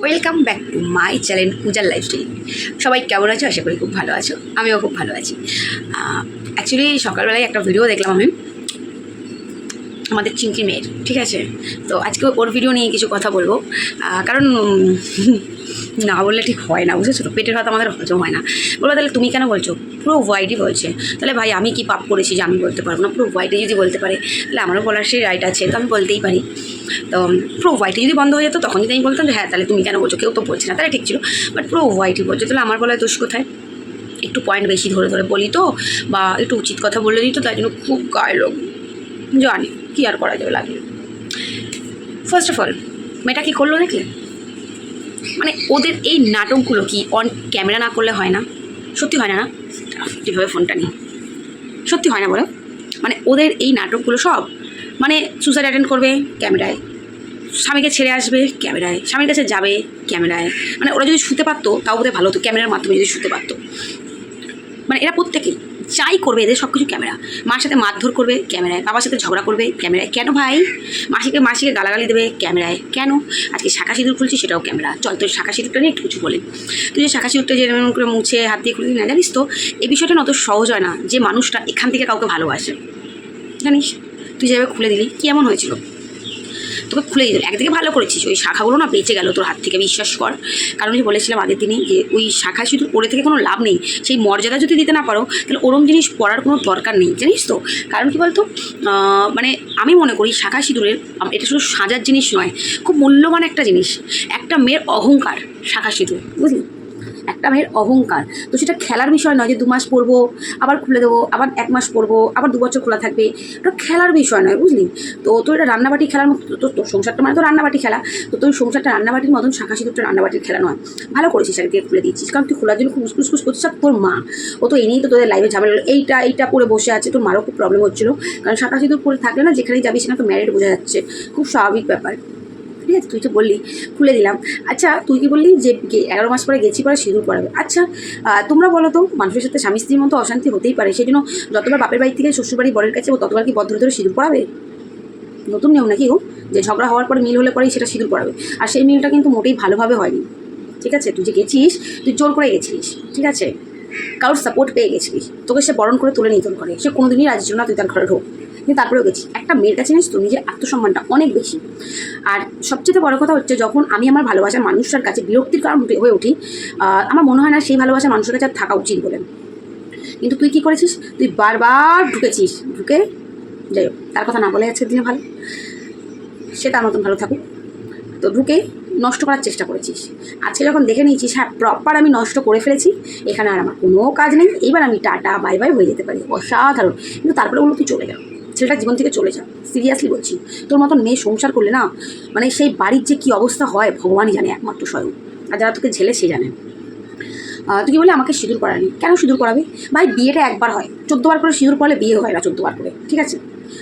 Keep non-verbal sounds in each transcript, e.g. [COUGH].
Welcome back to my channel পূজার lifestyle সবাই কেমন আছো? আশা করি খুব ভালো আছো। আমিও খুব ভালো আছি। অ্যাকচুয়ালি সকালবেলায় একটা ভিডিও দেখলাম আমি। আমাদের চিঙ্কি মেয়ের, ঠিক আছে? তো আজকে ওর ভিডিও নিয়ে কিছু কথা বলব। কারণ না বললে ঠিক হয় না, বুঝেছ তো? পেটের ভাত আমাদের হজম হয় না। বলব তাহলে তুমি কেন বলছো? পুরো হোয়াইটই বলছে তাহলে ভাই, আমি কি পাপ করেছি যে আমি বলতে পারব না? পুরো হোয়াইটে যদি বলতে পারে, তাহলে আমারও বলার সেই রাইট আছে, তো আমি বলতেই পারি। তো, পুরো হোয়াইটে যদি বন্ধ হয়ে যেত, তখন যদি আমি বলতাম যে হ্যাঁ তাহলে তুমি কেন বলছো? কেউ তো বলছে না। তাহলে ঠিক ছিল। বাট পুরো হোয়াইটই বলছে। তাহলে আমার বলায় দোষ কোথায়? একটু পয়েন্ট বেশি ধরে ধরে বলি তো? বা একটু উচিত কথা বললে দিই তো? তাই জন্য খুব গায়ে লোক জানি। কি আর করা যাবে লাগে ফার্স্ট অফ অল মেয়েটা কি করল দেখলে? মানে ওদের এই নাটকগুলো কি অন ক্যামেরা না করলে হয় না? সত্যি হয় না না? যেভাবে ফোনটা নিই সত্যি হয় না বলো? মানে ওদের এই নাটকগুলো সব মানে সুসাইড অ্যাটেন্ড করবে ক্যামেরায় স্বামীকে ছেড়ে আসবে ক্যামেরায় স্বামীর কাছে যাবে ক্যামেরায় মানে ওরা যদি শুতে পারতো, তাও বোধহয় ভালো হতো ক্যামেরার মাধ্যমে যদি শুতে পারতো। মানে এরা প্রত্যেকেই যাই করবে এদের সব কিছু ক্যামেরা। মার সাথে মারধর করবে ক্যামেরায়, বাবার সাথে ঝগড়া করবে ক্যামেরায়। কেন ভাই? মাসিকে মাসিকে গালাগালি দেবে ক্যামেরায়। কেন? আজকে শাখা সিঁদুর খুলছি সেটাও ক্যামেরা। চল তোর শাখা সিঁদুরটা নিয়ে একটু কিছু বলে। তুই যে শাখা সিঁদুরটা যেরকম করে মুছে হাত দিয়ে খুলবি না, জানিস তো? এই বিষয়টা অত সহজ হয় না যে মানুষটা এখান থেকে কাউকে ভালোবাসে। জানিস? তুই যেভাবে খুলে দিলি, কি এমন হয়েছিল? তোকে খুলে দিল একদিকে ভালো করেছিস, ওই শাখাগুলো না বেঁচে গেল তোর হাত থেকে, বিশ্বাস কর। কারণ আমি বলেছিলাম আগের দিনই যে ওই শাখা শুধু পড়ে থেকে কোনো লাভ নেই, সেই মর্যাদা যদি দিতে না পারো, তাহলে ওরম জিনিস পড়ার কোনো দরকার নেই, জানিস তো? কারণ কি বলতো? মানে আমি মনে করি শাখা সিঁদুরের এটা শুধু সাজার জিনিস নয়, খুব মূল্যবান একটা জিনিস। একটা মেয়ের অহংকার শাখা সিঁদুর, বুঝলি? একটা মেয়ের অহংকার। তো সেটা খেলার বিষয় নয় যে দু মাস পরবো আবার খুলে দেবো, আবার এক মাস পরবো আবার দু বছর খোলা থাকবে। এটা খেলার বিষয় নয়, বুঝলি? তো তোর এটা রান্নাবাটি খেলার মতো তো তোর সংসারটা মানে তো রান্নাবাটি খেলা। তো তোর সংসারটা রান্নাবাটির মতন শাখা সিঁদুরটা রান্নাবাটির খেলা নয়। ভালো করেছিস একদিকে খুলে দিয়েছিস। কারণ তুই খোলার জন্য খুব উসকুস খুস করছিস। আর তোর মা, ও তো এই নিয়েই তো তোদের লাইফে ঝামেলা। এইটা এইটা পরে বসে আছে, তোর মারও খুব প্রবলেম হচ্ছিল। কারণ শাখা সিঁদুর পরে থাকলে না যেখানেই যাবি সেখানে তো ম্যারিড বোঝা যাচ্ছে। খুব স্বাভাবিক ব্যাপার। ঠিক আছে, তুই তো বললি, খুলে দিলাম। আচ্ছা তুই কি বললি যে এগারো মাস পরে গেছি পরে সিঁদুর পড়াবে। আচ্ছা তোমরা বলো তো, মানুষের সাথে স্বামী স্ত্রীর মতো অশান্তি হতেই পারে সেই জন্য যতবার বাপের বাড়ি থেকে শ্বশুরবাড়ি বরের কাছে ও ততবার কি বদ্ধ ধরে সিঁদুর পড়াবে? নতুন নিয়ম নাকি ও যে ঝগড়া হওয়ার পরে মিল হলে পরেই সেটা সিঁদুর পড়াবে। আর সেই মিলটা কিন্তু মোটেই ভালোভাবে হয়নি। ঠিক আছে, তুই যে গেছিস, তুই জোর করে গেছিস ঠিক আছে, কারোর সাপোর্ট পেয়ে গেছিলিস। তোকে সে বরণ করে তুলে নিয়ে তোর ঘরে। সে কোনোদিনই রাজি ছিল না, তুই তার ঘরে ঢোক। কিন্তু তারপরেও গেছি। একটা মেয়ের কাছে জানিস তো নিজের আত্মসম্মানটা অনেক বেশি। আর সবচেয়ে বড় কথা হচ্ছে যখন আমি আমার ভালোবাসার মানুষটার কাছে বিরক্তির কারণ হয়ে- উঠি আমার মনে হয় না সেই ভালোবাসার মানুষের কাছে থাকা উচিত বলে। কিন্তু তুই কি করেছিস? তুই বারবার ঢুকেছিস। ঢুকে যাই হোক, তার কথা না বলে আজকের দিনে ভালো। সে তার মতন ভালো থাকুক। তো ঢুকে নষ্ট করার চেষ্টা করেছিস। আজকে যখন দেখে নিয়েছিস হ্যাঁ প্রপার আমি নষ্ট করে ফেলেছি, এখানে আর আমার কোনো কাজ নেই। এবার আমি টাটা বাই বাই হয়ে যেতে পারি। অসাধারণ। কিন্তু তারপরে ওগুলো তুই চলে যা। ছেলেটা জীবন থেকে চলে যা সিরিয়াসলি বলছি। তোর মতন মেয়ে সংসার করলে না মানে সেই বাড়ির যে কী অবস্থা হয়, ভগবানই জানে একমাত্র স্বয়ং। আর যারা তোকে ঝেলে, সে জানে। তুই কি বলে আমাকে সিঁদুর পড়ানি কেন সিঁদুর করাবে ভাই, বিয়েটা একবার হয়। চোদ্দবার করে সিঁদুর করলে বিয়ে হয় না চোদ্দবার করে, ঠিক আছে?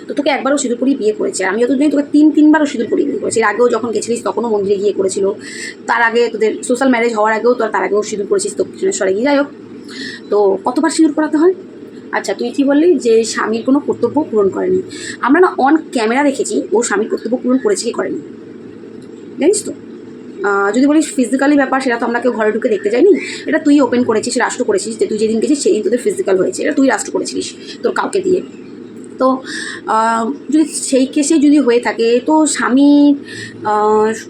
তো তোকে একবারও সিঁদুর পরিয়ে বিয়ে করেছে। আমি যত জানি তোকে তিন, তিনবারও সিঁদুর পরিয়ে বিয়ে করেছি। এর আগেও যখন গেছিলিস, তখনও মন্দিরে গিয়ে করেছিল। তার আগে তোদের সোশ্যাল ম্যারেজ হওয়ার আগেও তোর তার আগেও সিঁদুর করেছিস দক্ষিণেশ্বরে গিয়ে। যাই হোক, তো কতবার সিঁদুর করাতে হয়? আচ্ছা তুই কি বললি যে স্বামীর কোনো কর্তব্য পূরণ করেনি? আমরা না অন ক্যামেরা দেখেছি, ও স্বামীর কর্তব্য পূরণ করেছে কি করেনি? জানিস তো? যদি বলিস ফিজিক্যালি ব্যাপার, সেটা তো আমরা কেউ ঘরে ঢুকে দেখতে যাইনি এটা তুই ওপেন করেছিস, রাষ্ট্র করেছিস, যে তুই যেদিন গেছিস সেদিন তোদের ফিজিক্যাল হয়েছে। এটা তুই রাষ্ট্র করেছিলিস, তোর কাউকে দিয়ে। তো যদি সেই কেসে যদি হয়ে থাকে, তো স্বামীর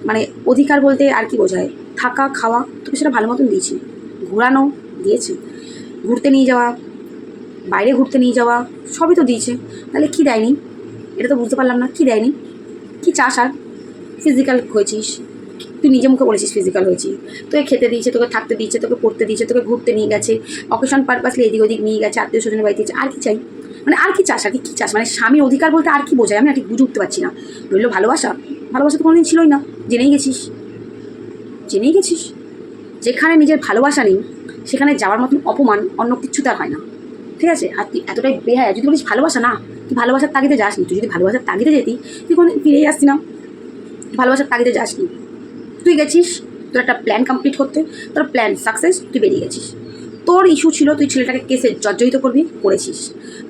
মানে অধিকার বলতে আর কি বোঝায়? থাকা, খাওয়া, তোকে সেটা ভালো মতন দিয়েছি। ঘোরানো, দিয়েছে। ঘুরতে নিয়ে যাওয়া বাইরে ঘুরতে নিয়ে যাওয়া, সবই তো দিয়েছে। তাহলে কী দেয়নি? এটা তো বুঝতে পারলাম না, কী দেয়নি? কী চাস আর? ফিজিক্যাল হয়েছিস। তুই নিজে মুখে বলেছিস ফিজিক্যাল হয়েছি। তোকে খেতে দিয়েছে, তোকে থাকতে দিয়েছে, তোকে পড়তে দিয়েছে, তোকে ঘুরতে নিয়ে গেছে অকেশন পারপাসলি এদিক ওদিক নিয়ে গেছে, আত্মীয় স্বজনের বাড়িতে আর কি চাই? মানে আর কি চাস, আর কি, কী চাস? মানে স্বামীর অধিকার বলতে আর কি বোঝায়? আমি না ঠিক বুঝে উঠতে পারছি না। রইল ভালোবাসা। ভালোবাসা তো কোনোদিন ছিলই না। জেনেই গেছিস। জেনেই গেছিস। যেখানে নিজের ভালোবাসা নেই, সেখানে যাওয়ার মতন অপমান অন্য কিছুতে আর হয় না। ঠিক আছে? আর তুই এতটাই বেহায়া, যদি বলিস ভালোবাসা, না, তুই ভালোবাসার তাগিদে যাস নি তুই যদি ভালোবাসার তাগিদে যেতি, তুই কোনো ফিরেই আসতি না। ভালোবাসার তাগিদে যাস নি তুই গেছিস, তোর একটা প্ল্যান কমপ্লিট করতে, তোর প্ল্যান সাকসেস তুই বেরিয়ে গেছিস। তোর ইস্যু ছিল তুই ছেলেটাকে কেসে জর্জরিত করবি, করেছিস।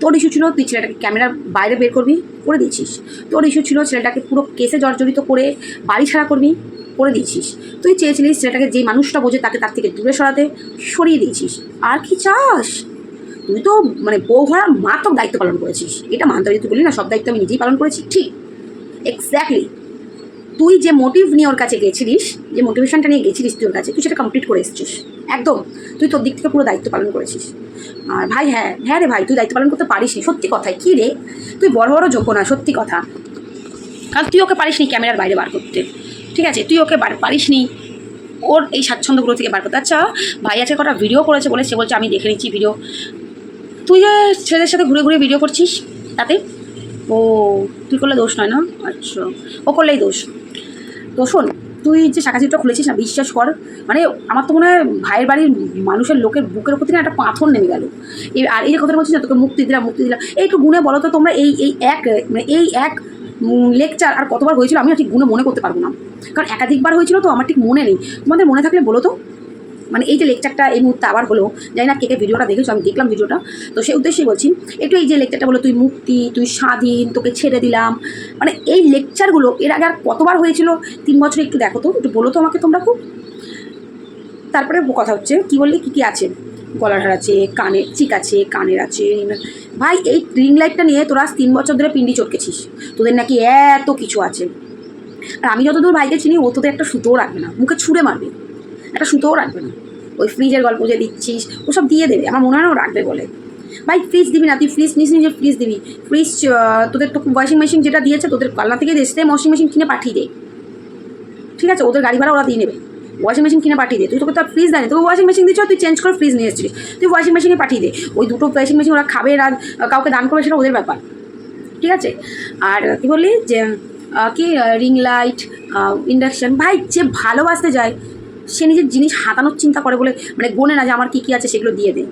তোর ইস্যু ছিল তুই ছেলেটাকে ক্যামেরার বাইরে বের করবি, করে দিয়েছিস। তোর ইস্যু ছিল ছেলেটাকে পুরো কেসে জর্জরিত করে বাড়ি ছাড়া করবি, করে দিয়েছিস। তুই চেয়েছিলিস ছেলেটাকে যে মানুষটা বোঝে তাকে তার থেকে দূরে সরাতে, সরিয়ে দিয়েছিস। আর কি চাস? তুই তো মানে বউ ঘোড়ার মারাত্মক দায়িত্ব পালন করেছিস। এটা মানতে হবে তুই বলি না, সব দায়িত্ব আমি নিজেই পালন করেছি। ঠিক। এক্স্যাক্টলি তুই যে মোটিভ নিয়ে ওর কাছে গেছিলিস, যে মোটিভেশনটা নিয়ে গেছিলিস তুই ওর কাছে, তুই সেটা কমপ্লিট করে এসেছিস। একদম। তুই তোর দিক থেকে পুরো দায়িত্ব পালন করেছিস। আর ভাই হ্যাঁ হ্যাঁ রে ভাই, তুই দায়িত্ব পালন করতে পারিস নি সত্যি কথাই কী রে? তুই বড় বড় যোগ্য না, সত্যি কথা। কারণ তুই ওকে পারিস নি ক্যামেরার বাইরে বার করতে। ঠিক আছে, তুই ওকে বার পারিস নি ওর এই স্বাচ্ছন্দ্যগুলো থেকে বার করতে। আচ্ছা ভাই আছে কটা ভিডিও করেছে বলে সে বলছে আমি দেখে নিচ্ছি ভিডিও তুই যে ছেলেদের সাথে ঘুরে ঘুরে ভিডিও করছিস তাতে? ও, তুই করলে দোষ নয় না? আচ্ছা ও করলেই দোষ। তো শোন, তুই যে শাখা চিত্র খুলেছিস না, বিশ্বাস কর মানে আমার তো মনে হয় ভাইয়ের বাড়ির মানুষের লোকের বুকের উপর থেকে একটা পাথর নেমে গেল। আর এই যে কথাটা বলছিস না, তোকে মুক্তি দিলাম মুক্তি দিলাম, এই একটু গুনে বলো তো তোমরা, এই এই এক মানে এই এক লেকচার আর কতবার হয়েছিল আমি ঠিক গুনে মনে করতে পারব না। কারণ একাধিকবার হয়েছিল তো, আমার ঠিক মনে নেই। তোমাদের মনে থাকলে বলো তো। মানে এই যে লেকচারটা এই মুহূর্তে আবার হলো, জানি না কে কে ভিডিওটা দেখেছ, আমি দেখলাম ভিডিওটা। তো সেই উদ্দেশ্যেই বলছি, একটু এই যে লেকচারটা বলো, তুই মুক্তি, তুই স্বাধীন, তোকে ছেড়ে দিলাম। মানে এই লেকচারগুলো এর আগে আর কতবার হয়েছিল? তিন বছরে একটু দেখো তো, একটু বলো তো আমাকে তোমরা খুব। তারপরে কথা হচ্ছে, কি বললি, কী কী আছে? গলার হার আছে, কানে চিক আছে, কানের আছে ভাই, এই রিং লাইটটা নিয়ে তোরা তিন বছর ধরে পিন্ডি চটকেছিস। তোদের নাকি এত কিছু আছে। আর আমি যতদূর ভাইকে চিনি, ও তোদের একটা সুতোও রাখবে না। মুখে ছুঁড়ে মারবে। একটা সুতোও রাখবে না। ওই ফ্রিজের গল্প যে দিচ্ছিস ওসব দিয়ে দেবে, আমার মনে হয় রাখবে বলে। ভাই ফ্রিজ দিবি না, তুই ফ্রিজ নিস নিজে ফ্রিজ দিবি। ফ্রিজ তোদের তো ওয়াশিং মেশিন যেটা দিয়েছে, তোদের পাল্লা থেকে দিয়ে সেম ওয়াশিং মেশিন কিনে পাঠিয়ে দে। ঠিক আছে, ওদের গাড়ি ভাড়া ওরা দিয়ে নেবে। ওয়াশিং মেশিন কিনে পাঠিয়ে দে। তুই তোকে তার ফ্রিজ দেয়নি, তোকে ওয়াশিং মেশিন দিচ্ছ তুই চেঞ্জ করে ফ্রিজ নিয়ে এসেছিস। তুই ওয়াশিং মেশিনে পাঠিয়ে দে। ওই দুটো ওয়াশিং মেশিন ওরা খাবে আর কাউকে দান করবে সেটা ওদের ব্যাপার। ঠিক আছে? আর কী বললি যে কি রিং লাইট ইন্ডাকশান ভাই, যে ভালোবাসতে যায় সে নিজের জিনিস হাতানোর চিন্তা করে বলে মানে গোনে না যে আমার কী কী আছে সেগুলো দিয়ে দে।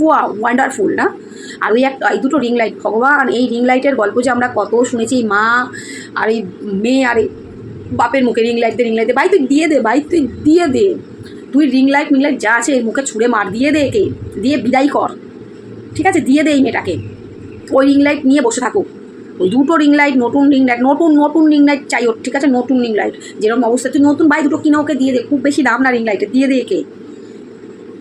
ওয়া ওয়ান্ডারফুল না? আর ওই একটা, এই দুটো রিং লাইট ভগবান, এই রিং লাইটের গল্প যে আমরা কত শুনেছি মা আর এই মেয়ে আর এই বাপের মুখে রিং লাইট দে রিং লাইট দে। ভাই, তুই দিয়ে দে, ভাই, তুই দিয়ে দে। তুই রিং লাইট মিং লাইট যা আছে, এর মুখে ছুঁড়ে মার, দিয়ে দে একে। দিয়ে বিদায় কর। ঠিক আছে? দিয়ে দে এই মেয়েটাকে। ওই রিং লাইট নিয়ে বসে থাকুক। ওই দুটো রিং লাইট নতুন রিং লাইট নতুন নতুন রিং লাইট চাই ওর, ঠিক আছে? নতুন রিং লাইট যেরকম অবস্থা, তুই নতুন, ভাই দুটো কিনে ওকে দিয়ে দে, খুব বেশি দাম না রিং লাইটে দিয়ে দে একে।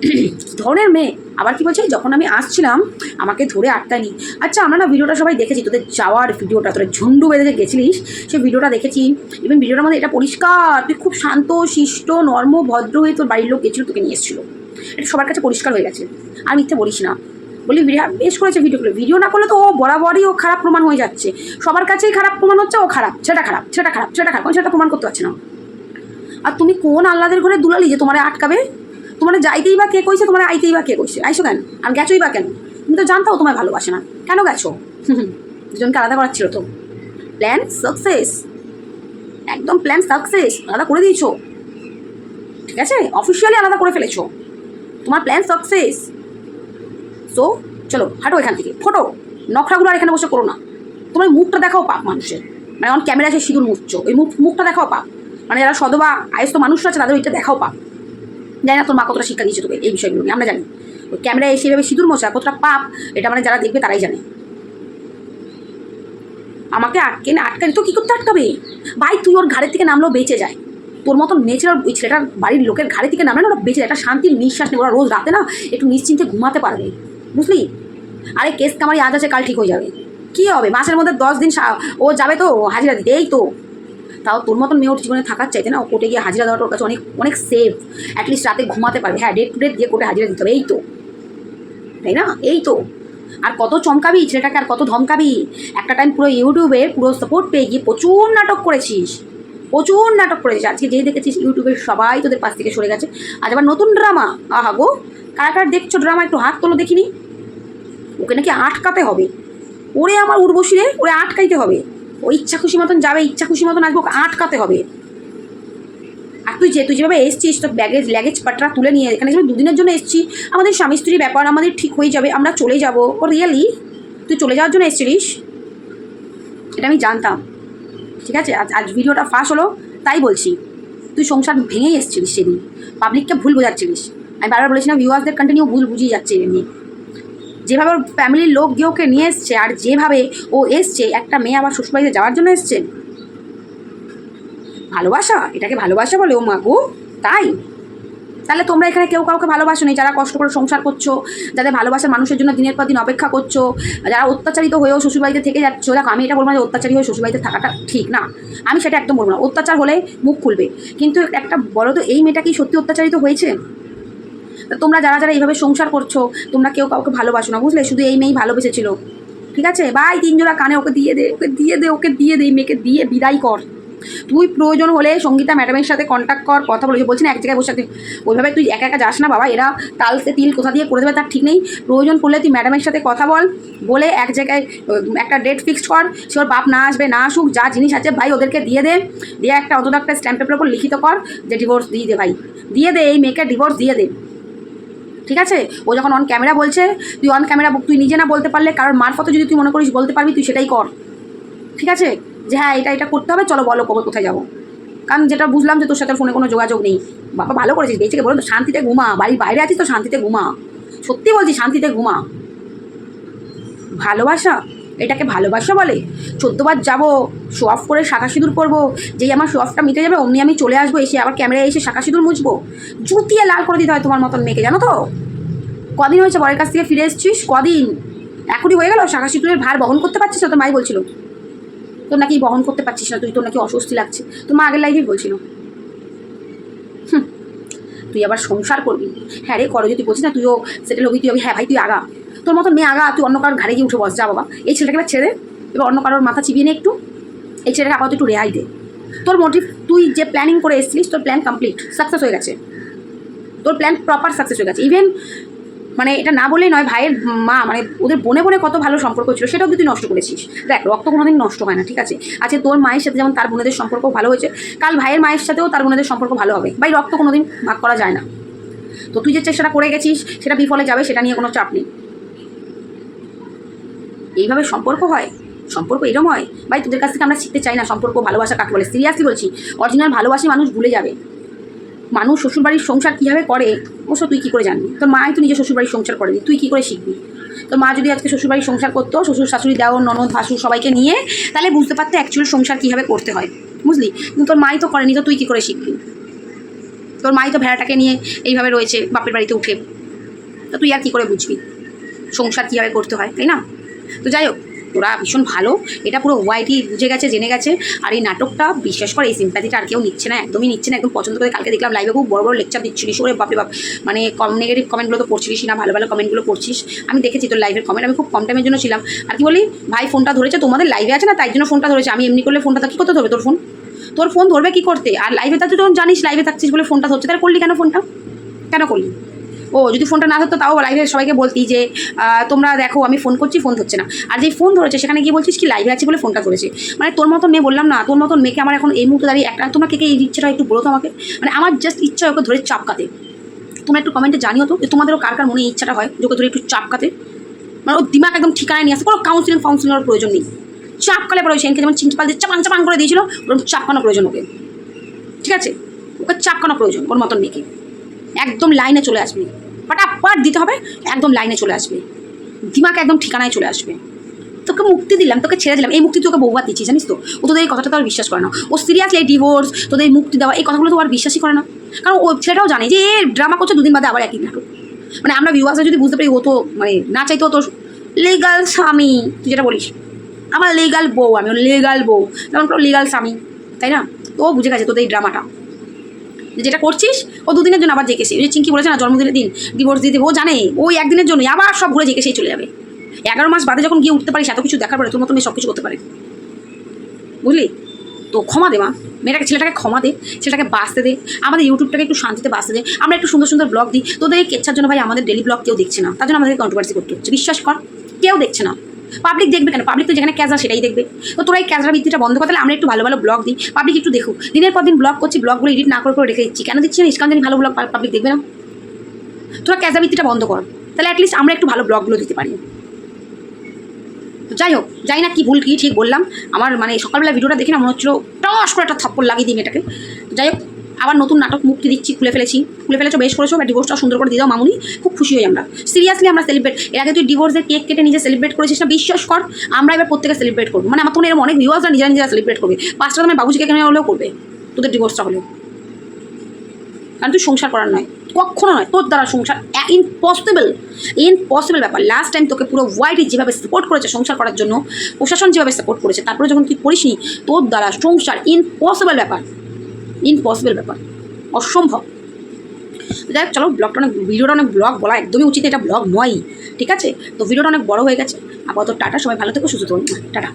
[CLEARS THROAT] ধরনের মেয়ে, আবার কি বলছে? যখন আমি আসছিলাম, আমাকে ধরে আটকায়নি। আচ্ছা আমরা না ভিডিওটা সবাই দেখেছি, তোদের যাওয়ার ভিডিওটা তোরা ঝুন্ডু বেঁধে গেছিলিস? সেই ভিডিওটা দেখেছি। ইভেন ভিডিওটার মধ্যে এটা পরিষ্কার, তুই খুব শান্ত, শিষ্ট, নর্ম, ভদ্র হয়ে তোর বাড়ির লোক গেছিল, তোকে নিয়ে এসেছিল। এটা সবার কাছে পরিষ্কার হয়ে গেছে। আর মিথ্যে বলিস না। বলি, ভিডিও, বেশ করেছে ভিডিওগুলো ভিডিও না করলে তো ও বরাবরই ও খারাপ প্রমাণ হয়ে যাচ্ছে। সবার কাছেই খারাপ প্রমাণ হচ্ছে, ও খারাপ, সেটা খারাপ সেটা খারাপ সেটা খারাপ সেটা প্রমাণ করতে পারছে না। আর তুমি কোন আল্লাদের ঘরে দুলালি যে তোমার আটকাবে? তোমার যাইতেই বা কে কইছে, তোমার আইতেই বা কে কইছে? আইসো কেন? আর গেছোই বা কেন? তুমি তো জানতাও তোমায় ভালোবাসে না। কেন গেছো? [LAUGHS] দুজনকে আলাদা করার ছিল তো। প্ল্যান সাকসেস একদম প্ল্যান সাকসেস আলাদা করে দিয়েছ। ঠিক আছে? অফিসিয়ালি আলাদা করে ফেলেছো। তোমার প্ল্যান সাকসেস সো চলো, হাঁটো এখান থেকে। ফটো, নখরাগুলো আর এখানে বসে করো না। তোমার মুখটা দেখাও পাপ মানুষের। মানে অন ক্যামেরা আছে সিঁদুর মুছছো। ওই মুখ, মুখটা দেখাও পাপ। মানে যারা সদবা, আয়স্ত মানুষরা আছে, তাদের ওইটা দেখাও পাপ। জানি না তোর মা কতটা শিক্ষা দিয়েছে তোকে এই বিষয়গুলো নিয়ে, আমরা জানি। ওই ক্যামেরায় এসে এভাবে সিঁদুর মোছা, কতটা পাপ, এটা মানে যারা দেখবে তারাই জানে। আমাকে আটকে না, আটকালে তো কী করতে আটকাবে? ভাই, তুই ওর ঘাড়ের থেকে নামলেও বেঁচে যায়। তোর মতন নেচারাল ওই ছেলেটার বাড়ির লোকের ঘাড়ে থেকে নামলে না, ওরা বেঁচে যায়। একটা শান্তির নিঃশ্বাস নেবে। ওরা রোজ রাতে না একটু নিশ্চিন্তে ঘুমাতে পারবে। বুঝলি? আরে কেস কামারি আজ আছে, কাল ঠিক হয়ে যাবে। কী হবে? মাসের মধ্যে দশ দিন ও যাবে তো হাজিরা দিতে, এই তো। তাও তোর মতন মেয়ে ওর জীবনে থাকার চাইতে না, ও কোর্টে গিয়ে হাজিরা দেওয়াটা ওর কাছে অনেক অনেক সেফ অ্যাটলিস্ট রাতে ঘুমাতে পারবে। হ্যাঁ ডেট টু ডেট গিয়ে কোর্টে হাজিরা দিতে হবে, এই তো। তাই না? এই তো। আর কত চমকাবি ছেলেটাকে, আর কত ধমকাবি? একটা টাইম পুরো ইউটিউবে পুরো সাপোর্ট পেয়ে গিয়ে প্রচুর নাটক করেছিস। প্রচুর নাটক করেছিস। আজকে যেই দেখেছিস ইউটিউবের সবাই তোদের পাশ থেকে সরে গেছে। আজ আবার নতুন ড্রামা আহা গো! কারা কারা দেখছ ড্রামা একটু হাত তোলো দেখিনি? ওকে নাকি আটকাতে হবে। ওরে আমার উর্বশী রে, ওরে আটকাইতে হবে। ও ইচ্ছা খুশি মতন যাবে, ইচ্ছা খুশি মতন আসবে, ওকে আটকাতে হবে। আর তুই যে, তুই যেভাবে এসছিস, তোর ব্যাগেজ ল্যাগেজ পাটরা তুলে নিয়ে, এখানে যেভাবে দুদিনের জন্য এসছি, আমাদের স্বামী স্ত্রীর ব্যাপার আমাদের ঠিক হয়ে যাবে, আমরা চলে যাব। ও রিয়েলি তুই চলে যাওয়ার জন্য এসছিলিস? এটা আমি জানতাম। ঠিক আছে? আজ আজ ভিডিওটা ফাঁস হলো, তাই বলছি। তুই সংসার ভেঙেই এসছিলিস সেদিন। পাবলিককে ভুল বোঝাচ্ছিলিস। আমি বারবার বলেছিলাম ভিউয়ার্সদের কন্টিনিউ ভুল বুঝিয়ে যাচ্ছে এমনি যেভাবে ওর ফ্যামিলির লোক গিয়ে ওকে নিয়ে এসছে আর যেভাবে ও এসছে, একটা মেয়ে আবার শ্বশুরবাড়িতে যাওয়ার জন্য এসছে। ভালোবাসা? এটাকে ভালোবাসা বলে, ও মাগু তাই? তাহলে তোমরা এখানে কেউ কাউকে ভালোবাসো নি যারা কষ্ট করে সংসার করছ যাদের ভালোবাসার মানুষের জন্য দিনের পর দিন অপেক্ষা করছ, যারা অত্যাচারিত হয়েও শ্বশুরবাড়িতে থেকে যাচ্ছ। দেখো, আমি এটা বলব যে অত্যাচারী হয়ে শ্বশুরবাড়িতে থাকাটা ঠিক না। আমি সেটা একদম বলব না। অত্যাচার হলে মুখ খুলবে। কিন্তু একটা, বলো তো, এই মেয়েটা কি সত্যি অত্যাচারিত হয়েছে? তোমরা যারা যারা এইভাবে সংসার করছ, তোমরা কেউ কাউকে ভালোবাসো না, বুঝলে? শুধু এই মেয়েই ভালোবেসেছিল। ঠিক আছে? ভাই তিনজোড়া কানে ওকে দিয়ে দে, ওকে দিয়ে দে, ওকে দিয়ে দে, এই মেয়েকে দিয়ে বিদায় কর। তুই প্রয়োজন হলে সঙ্গীতা ম্যাডামের সাথে কন্ট্যাক্ট কর, কথা বলেছি বলছি না, এক জায়গায় বসে ওইভাবে তুই একা একা যাস না বাবা, এরা তালতে তিল কোথা দিয়ে করে দেবে তার ঠিক নেই। প্রয়োজন পড়লে তুই ম্যাডামের সাথে কথা বল, বলে এক জায়গায় একটা ডেট ফিক্সড কর, সে ওর বাপ না আসবে, না আসুক, যা জিনিস আছে ভাই ওদেরকে দিয়ে দে। দিয়ে একটা অত একটা স্ট্যাম্প পেপার উপর লিখিত কর যে ডিভোর্স দিয়ে দে ভাই। দিয়ে দে, এই মেয়েকে ডিভোর্স দিয়ে দে। ঠিক আছে? ও যখন অন ক্যামেরা বলছে, তুই অন ক্যামেরা তুই নিজে না বলতে পারলে কারোর মারফতে যদি তুই মনে করিস বলতে পারবি, তুই সেটাই কর। ঠিক আছে? যে হ্যাঁ এটা এটা করতে হবে, চলো বলো কবে কোথায় যাব। কারণ যেটা বুঝলাম যে তোর সাথে ফোনে কোনো যোগাযোগ নেই। বাবা, ভালো করেছিস, বেঁচে বলো তো, শান্তিতে ঘুমা, বাড়ির বাইরে আছিস তো, শান্তিতে ঘুমা। সত্যি বলছি, শান্তিতে ঘুমা। ভালোবাসা? এটাকে ভালোবাসা বলে? চোদ্দবার যাব শো অফ করে শাখা সিঁদুর পরবো, যেই আমার শো অফটা মিটে যাবে, অমনি আমি চলে আসব, এসে আবার ক্যামেরায় এসে শাখা সিঁদুর মুছবো। জুতিয়ে লাল করে দিতে হয় তোমার মতন মেয়েকে, জানো তো? কদিন হয়েছে বরের কাছ থেকে ফিরে এসেছিস? কদিন? এখনই হয়ে গেল? শাখা সিঁদুরের ভার বহন করতে পারছিস না? তো মাই বলছিল। তোর নাকি বহন করতে পারছিস না, তুই তোর নাকি অস্বস্তি লাগছে। তোর মা আগের লাইফেই বলছিল। তুই আবার সংসার করবি। হ্যাঁ রে, করো যদি বলছিস না, তুইও সেটেল হবি, তুই হবি হ্যাঁ ভাই, তুই আগা। তোর মতো মেয়ে আগা, তুই অন্য কারোর ঘাড়ে গিয়ে উঠে বস, যা বাবা। এই ছেলেটাকে এবার ছেড়ে। এবার অন্য কারোর মাথা চিবিয়ে নে একটু। এই ছেলেটাকে আপাতত একটু রেহাই দে। তোর মোটিভ তুই যে প্ল্যানিং করে এসেছিলিস, তোর প্ল্যান কমপ্লিট সাকসেস হয়ে গেছে। তোর প্ল্যান প্রপার সাকসেস হয়ে গেছে। ইভেন মানে এটা না বলেই নয়, ভাইয়ের মা মানে ওদের বনে বনে কত ভালো সম্পর্ক ছিল, সেটাও তুই নষ্ট করেছিস। দেখ, রক্ত কোনোদিন নষ্ট হয় না, ঠিক আছে? আজকে তোর মায়ের সাথে যেমন তার বোনেদের সম্পর্ক ভালো হয়েছে, কাল ভাইয়ের মায়ের সাথেও তার বোনেদের সম্পর্ক ভালো হবে। ভাই, রক্ত কোনোদিন ভাগ করা যায় না। তো তুই যে চেষ্টাটা করে গেছিস, সেটা বিফলে যাবে, সেটা নিয়ে কোনো চাপ নেই। এইভাবে সম্পর্ক হয়? সম্পর্ক এরম হয়? ভাই, তোদের কাছ থেকে আমরা শিখতে চাই না সম্পর্ক, ভালোবাসা কাকে বলে? সিরিয়াসলি বলছি অরিজিনাল ভালোবাসি মানুষ ভুলে যাবে। মানুষ শ্বশুরবাড়ির সংসার কীভাবে করে, অবশ্য তুই কী করে জানবি? তোর মাই তো নিজে শ্বশুরবাড়ির সংসার করেনি, তুই কী করে শিখবি? তোর মা যদি আজকে শ্বশুরবাড়ির সংসার করতো, শ্বশুর শাশুড়ি দেওয়ার ননদ, ভাসুর সবাইকে নিয়ে, তাহলে বুঝতে পারতো অ্যাকচুয়াল সংসার কীভাবে করতে হয়, বুঝলি? কিন্তু তোর মাই তো করেনি, তো তুই কী করে শিখবি? তোর মাই তো ভেড়াটাকে নিয়ে এইভাবে রয়েছে, বাপের বাড়িতে উঠে। তো তুই আর কী করে বুঝবি? সংসার কীভাবে করতে হয়, তাই না? তো যাই হোক তোরা ভীষণ ভালো। এটা পুরো ওয়াইটি বুঝে গেছে, জেনে গেছে। আর এই নাটকটা, বিশ্বাস করে, এই সিম্প্যাথিটা আর কেউ নিচ্ছে না, একদমই নিচ্ছে না, একদম পছন্দ করে। কালকে দেখলাম লাইভে খুব বড় বড় লেকচার দিচ্ছিলিস, ওরে বাপরে বাপ। মানে কম নেগেটিভ কমেন্টগুলো তো পড়ছিলিস না, ভালো ভালো কমেন্টগুলো পড়ছিস। আমি দেখেছি তোর লাইভের কমেন্ট আমি খুব কম টাইমের জন্য ছিলাম। আর কি বলি, ভাই ফোনটা ধরেছে, তোমাদের লাইভে আছে না, তাই জন্য ফোনটা ধরেছে। আমি এমনি করলে ফোনটা কী করতে ধরবে তোর ফোন? তোর ফোন ধরবে কী করতে? আর লাইভে তা তুই জানিস লাইভে থাকছিস বলে ফোনটা ধরছে, তাহলে করলি কেন ফোনটা? কেন করলি? ও, যদি ফোনটা না ধরতো তাও লাইভে সবাইকে বলতি যে তোমরা দেখো, আমি ফোন করছি ফোন ধরছে না। আর যে ফোন ধরেছে, সেখানে গিয়ে বলছিস কি লাইভে আছে বলে ফোনটা ধরেছে। মানে তোর মতন মেয়ে বললাম না, তোর মতন মেয়েকে আমার এখন এই মুহূর্তে দাঁড়িয়ে একটা, তোমরা কে এই ইচ্ছাটা একটু বলো তো আমাকে। মানে আমার জাস্ট ইচ্ছা ওকে ধরে চাপকাতে। তোমরা একটু কমেন্টে জানিও তো যে তোমাদেরও কার কার মনে ইচ্ছাটা হয় যে ওকে ধরে একটু চাপকাতে। মানে ওর দিমাগ একদম ঠিকানায় নিয়ে আসে, কোনো কাউন্সিলিং ফাউন্সিলিংয়ের প্রয়োজন নেই। চাপকালে পরে সেনকে যেমন চিনপাল দিয়ে চাপান চাপান করে দিয়েছিল, ওরকম চাপকানো প্রয়োজন ওকে। ঠিক আছে? ওকে চাপকানো প্রয়োজন, ওর মতন মেয়েকে। একদম লাইনে চলে আসবে। ফটাফট দিতে হবে, একদম লাইনে চলে আসবে। দিমাগ একদম ঠিকানায় চলে আসবে। তোকে মুক্তি দিলাম, তোকে ছেড়ে দিলাম, এই মুক্তি তোকে বহুবার দিচ্ছি, জানিস তো? ও তোদের এই কথাটা তো আর বিশ্বাস করে না। ও সিরিয়াসলি এই ডিভোর্স তোদের মুক্তি দেওয়া, এই কথাগুলো তো আর বিশ্বাসই করে না। কারণ ও ছেলেটাও জানে যে, এ ড্রামা করছে, দুদিন বাদে আবার একই নাটক। মানে আমরা ভিউয়ার্সরা যদি বুঝতে পারি, ও তো মানে না চাইতো তোর লিগাল স্বামী, তুই যেটা বলিস। আমার লিগাল বউ, আমি লিগাল বউ। যেমন লিগাল স্বামী, তাই না? তো বুঝে গেছে তোদের এই ড্রামাটা যেটা করছিস, ও দুদিনের জন্য আবার জেকেছে ওই যে চিঙ্কি বলেছে না, জন্মদিনের দিন ডিভোর্স দিয়ে দেবে জানে ওই একদিনের জন্যই আবার সব ঘুরে জেকে সেই চলে যাবে। এগারো মাস বাদে যখন গিয়ে উঠতে পারিস, এত কিছু দেখার পরে তোর মতো মেয়ে সব কিছু করতে পারে। বুঝলি? তো ক্ষমা দে মা। মেয়েটাকে, ছেলেটাকে ক্ষমা দে, ছেলেটাকে বাঁচতে দে, আমাদের ইউটিউবটাকে একটু শান্তিতে বাঁচতে দে। আমরা একটু সুন্দর সুন্দর ব্লগ দিই। তোদের এই কেচ্ছার জন্য ভাই আমাদের ডেলি ব্লগ কেউ দেখছে না। তার জন্য আমাদেরকে কন্ট্রোভার্সি করতে হচ্ছে। বিশ্বাস কর, কেউ দেখছে না। পাবলিক দেখবে কেন? পাবলিক তো যেখানে ক্যাজা সেটাই দেখবে। তো তোরা এই ক্যাজরা ভিত্তিটা বন্ধ করতে আমরা একটু ভালো ভালো ব্লগ দিই। পাবলিক একটু দেখুক দিনের পর দিন ব্লগ করছি ব্লগগুলো এডিট না করে করে রেখে দিচ্ছি। কেন দিচ্ছি না ইস্কান ভালো ব্লগ পাবলিক দেখবে না? তোরা ক্যাজা ভিত্তিটা বন্ধ কর। তাহলে অ্যাটলিস্ট আমরা একটু ভালো ব্লগগুলো দিতে পারি। যাই হোক, যাই না কি ভুল, কি ঠিক বললাম। আমার মানে সকালবেলা ভিডিওটা দেখে না মনে হচ্ছিল টস করে একটা থাপ্পড় লাগিয়ে দিই মেয়েটাকে। যাই হোক আবার নতুন নাটক মুক্তি দিচ্ছি, খুলে ফেলেছি। খুলে ফেলেছো, বেশ করেছ বা ডিভোর্সটা সুন্দর করে দিয়ে দাও মামুনি। খুব খুশি হই আমরা। সিরিয়াসলি আমরা সেলিব্রেট এর আগে তুই ডিভোর্সের কেক কেটে নিজে সেলিব্রেট করেছিস না? বিশ্বাস কর, আমরা এবার প্রত্যেকে সেলিব্রেট করব। মানে আমার তখন এরকম অনেক ভিউয়ার্সরা নিজেরা নিজেরা সেলিব্রেট করবে। পাঁচটা তোমার বাবুজিকে কেন হলেও করবে? তোদের ডিভোর্সটা হলেও। কারণ তুই সংসার করার নয়। কখনো নয়। তোর দ্বারা সংসার ইম্পসিবল ইম্পসিবল ব্যাপার। লাস্ট টাইম তোকে পুরো ওয়াইডি যেভাবে সাপোর্ট করেছে সংসার করার জন্য, প্রশাসন যেভাবে সাপোর্ট করেছে, তারপরে যখন তুই করিসনি, তোর দ্বারা সংসার ইম্পসিবল ব্যাপার। ইম্পসিবল ব্যাপার, অসম্ভব। যাই হোক, চলো ব্লগটা অনেক, ভিডিওটা অনেক ব্লগ বলা একদমই উচিত এটা ব্লগ নয় ঠিক আছে? তো ভিডিওটা অনেক বড় হয়ে গেছে। আপাতত টাটা, সবাই ভালো থেকো, সুস্থ টাটা।